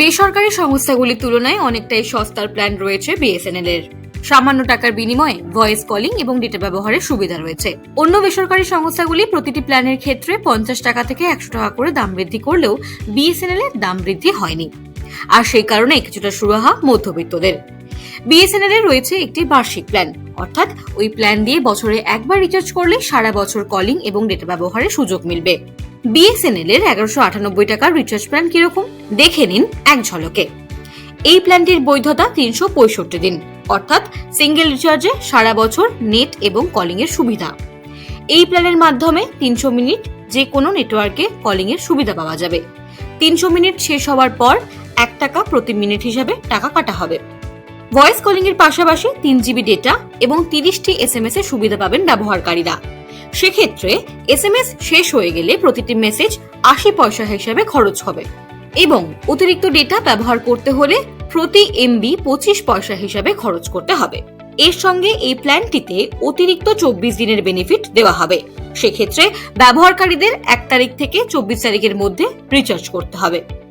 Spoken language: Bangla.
বেসরকারি সংস্থাগুলির তুলনায় অনেকটাই সস্তার প্ল্যান রয়েছে বিএসএনএল এর সামান্য টাকার বিনিময়ে ভয়েস কলিং এবং ডেটা ব্যবহারের সুবিধা রয়েছে। অন্য বেসরকারি সংস্থাগুলি প্রতিটি প্ল্যানের ক্ষেত্রে পঞ্চাশ টাকা থেকে একশো টাকা করে দাম বৃদ্ধি করলেও বিএসএনএল এর দাম বৃদ্ধি হয়নি। আর সেই কারণে কিছুটা সুরাহা মধ্যবিত্তদের। বিএসএনএল এর রয়েছে একটি বার্ষিক প্ল্যান, অর্থাৎ ওই প্ল্যান দিয়ে বছরে একবার রিচার্জ করলে সারা বছর কলিং এবং ডেটা ব্যবহারের সুযোগ মিলবে। বিএসএনএল এর এগারোশো আটানব্বই টাকার রিচার্জ প্ল্যান কীরকম? দেখে নিন এক ঝলকে। এই প্ল্যানটির বৈধতা তিনশো পঁয়ষট্টি দিন, অর্থাৎ সিঙ্গেল রিচার্জে সারা বছর নেট এবং কলিং এর সুবিধা। এই প্ল্যানের মাধ্যমে তিনশো মিনিট যে কোনো নেটওয়ার্কে কলিং এর সুবিধা পাওয়া যাবে। তিনশো মিনিট শেষ হওয়ার পর এক টাকা প্রতি মিনিট হিসাবে টাকা কাটা হবে। ভয়েস কলিং এর পাশাপাশি তিন জিবি ডেটা এবং তিরিশটি এস এম এস এর সুবিধা পাবেন ব্যবহারকারীরা। সেক্ষেত্রে এস এম এস শেষ হয়ে গেলে প্রতিটি মেসেজ আশি পয়সা হিসাবে খরচ হবে। এবং অতিরিক্ত ডেটা ব্যবহার করতে হলে প্রতি এমবি পঁচিশ পয়সা হিসাবে খরচ করতে হবে। এর সঙ্গে এই প্ল্যানটিতে অতিরিক্ত চব্বিশ দিনের বেনিফিট দেওয়া হবে। সেক্ষেত্রে ব্যবহারকারীদের এক তারিখ থেকে চব্বিশ তারিখের মধ্যে রিচার্জ করতে হবে।